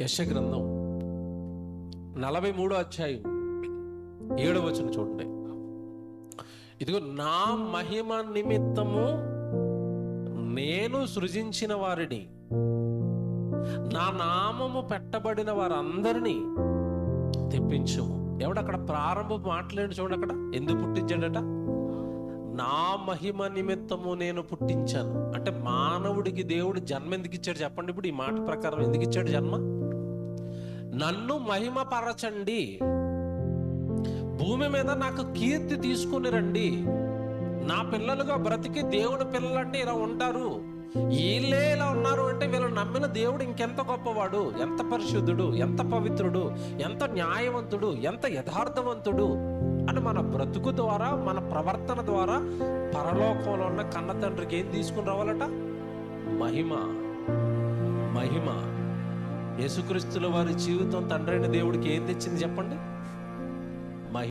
యశగ్రంథం నలభై మూడో అధ్యాయం ఏడవ వచ్చిన చూడండి. ఇదిగో నా మహిమ నిమిత్తము నేను సృజించిన వారిని నా నామము పెట్టబడిన వారందరినీ తెప్పించము. ఎవడక్కడ ప్రారంభ మాట్లాడి చూడండి అక్కడ? ఎందుకు పుట్టించాడట? నా మహిమ నిమిత్తము నేను పుట్టించాను. అంటే మానవుడికి దేవుడు జన్మ ఎందుకు ఇచ్చాడు చెప్పండి ఇప్పుడు ఈ మాట ప్రకారం ఎందుకు ఇచ్చాడు జన్మ? నన్ను మహిమపరచండి. భూమి మీద నాకు కీర్తి తీసుకుని రండి. నా పిల్లలుగా బ్రతికి దేవుని పిల్లలంటే ఇలా ఉంటారు. వీళ్ళే ఇలా ఉన్నారు అంటే వీళ్ళు నమ్మిన దేవుడు ఇంకెంత గొప్పవాడు ఎంత పరిశుద్ధుడు ఎంత పవిత్రుడు ఎంత న్యాయవంతుడు ఎంత యథార్థవంతుడు అని మన బ్రతుకు ద్వారా మన ప్రవర్తన ద్వారా పరలోకంలో ఉన్న కన్న తండ్రికి ఏం తీసుకుని రావాలట? మహిమ. మహిమ. యేసుక్రీస్తుల వారి జీవితం తండ్రైన దేవుడికి ఏం తెచ్చింది చెప్పండి?